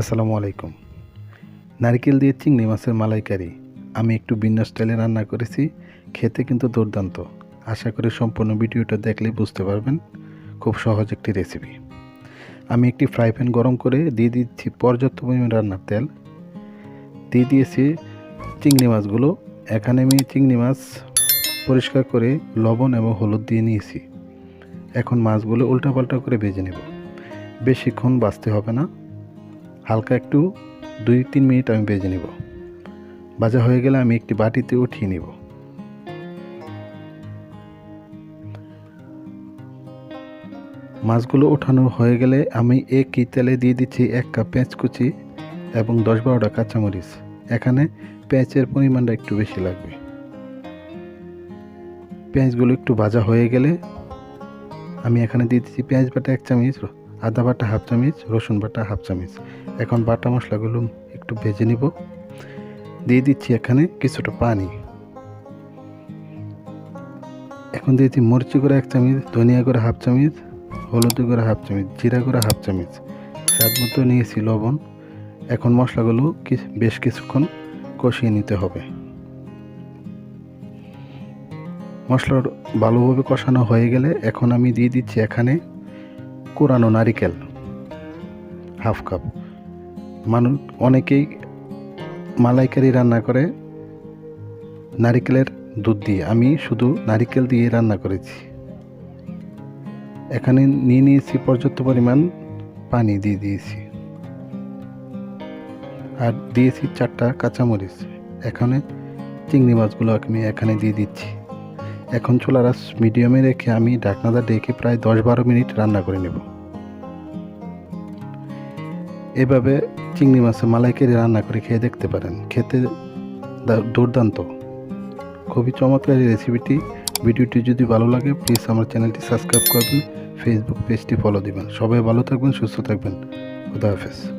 আসসালামু আলাইকুম। নারকেল দিয়ে চিংড়ি মাছের মালাইকারি। আমি একটু ভিন্ন স্টাইলে রান্না করেছি, খেতে কিন্তু দুর্দান্ত। আশা করি সম্পূর্ণ ভিডিওটা দেখলে বুঝতে পারবেন। খুব সহজ একটি রেসিপি আমি একটি ফ্রাই প্যান গরম করে দিয়ে দিচ্ছি পর্যাপ্ত পরিমাণ রান্নার তেল। দিয়ে দিয়েছি চিংড়ি মাছগুলো। এখানে আমি চিংড়ি মাছ পরিষ্কার করে লবণ এবং হলুদ দিয়ে নিয়েছি। এখন মাছগুলো উল্টাপাল্টা করে ভেজে নেব। বেশিক্ষণ বাঁচতে হবে না। হালকা একটু দুই তিন মিনিট আমি ভেজে নেব। ভাজা হয়ে গেলে আমি একটি বাটিতে উঠিয়ে নেব। মাছগুলো ওঠানো হয়ে গেলে আমি একই তেলে দিয়ে দিচ্ছি এক কাপ পেঁয়াজ কুচি এবং দশ বারোটা কাঁচামরিচ। এখানে পেঁয়াজের পরিমাণটা একটু বেশি লাগবে। পেঁয়াজগুলো একটু ভাজা হয়ে গেলে আমি এখানে দিয়ে দিচ্ছি পেঁয়াজ বাটা এক চামচ আদা বাটা হাফ চামচ, রসুন বাটা হাফ চামচ। এখন বাটা মশলাগুলো একটু ভেজে নিব। দিয়ে দিচ্ছি এখানে কিছুটা পানি। এখন দিয়েছি মরিচি করে এক চামচ, ধনিয়া করে হাফ চামচ, হলুদ করে হাফ চামচ, জিরা করে হাফ চামচ। স্বাদ মতো নিয়েছি লবণ। এখন মশলাগুলো বেশ কিছুক্ষণ কষিয়ে নিতে হবে। মশলার ভালোভাবে কষানো হয়ে গেলে এখন আমি দিয়ে দিচ্ছি এখানে কোরানো নারিকেল। Half cup. মানুষ অনেকেই মালাইকারি রান্না করে নারিকেলের দুধ দিয়ে। আমি শুধু নারিকেল দিয়ে রান্না করেছি। এখানে নিয়ে নিয়েছি পর্যাপ্ত পরিমাণ পানি দিয়ে দিয়েছি। আর দিয়েছি চারটা কাঁচামরিচ। এখানে চিংড়ি মাছগুলো আমি এখানে দিয়ে দিচ্ছি। এখন চুলার আঁচ মিডিয়ামে রেখে আমি ঢাকনাটা ডেকে প্রায় দশ বারো মিনিট রান্না করে নেব। এভাবে চিংড়ি মাছের মালাইকারি রান্না করে খেয়ে দেখতে পারেন। খেতে দুর্দান্ত। খুবই চমৎকার এই রেসিপিটি। ভিডিওটি যদি ভালো লাগে প্লিজ আমার চ্যানেলটি সাবস্ক্রাইব করবেন ফেসবুক পেজটি ফলো দিবেন। সবাই ভালো থাকবেন, সুস্থ থাকবেন। খুদা হাফেজ।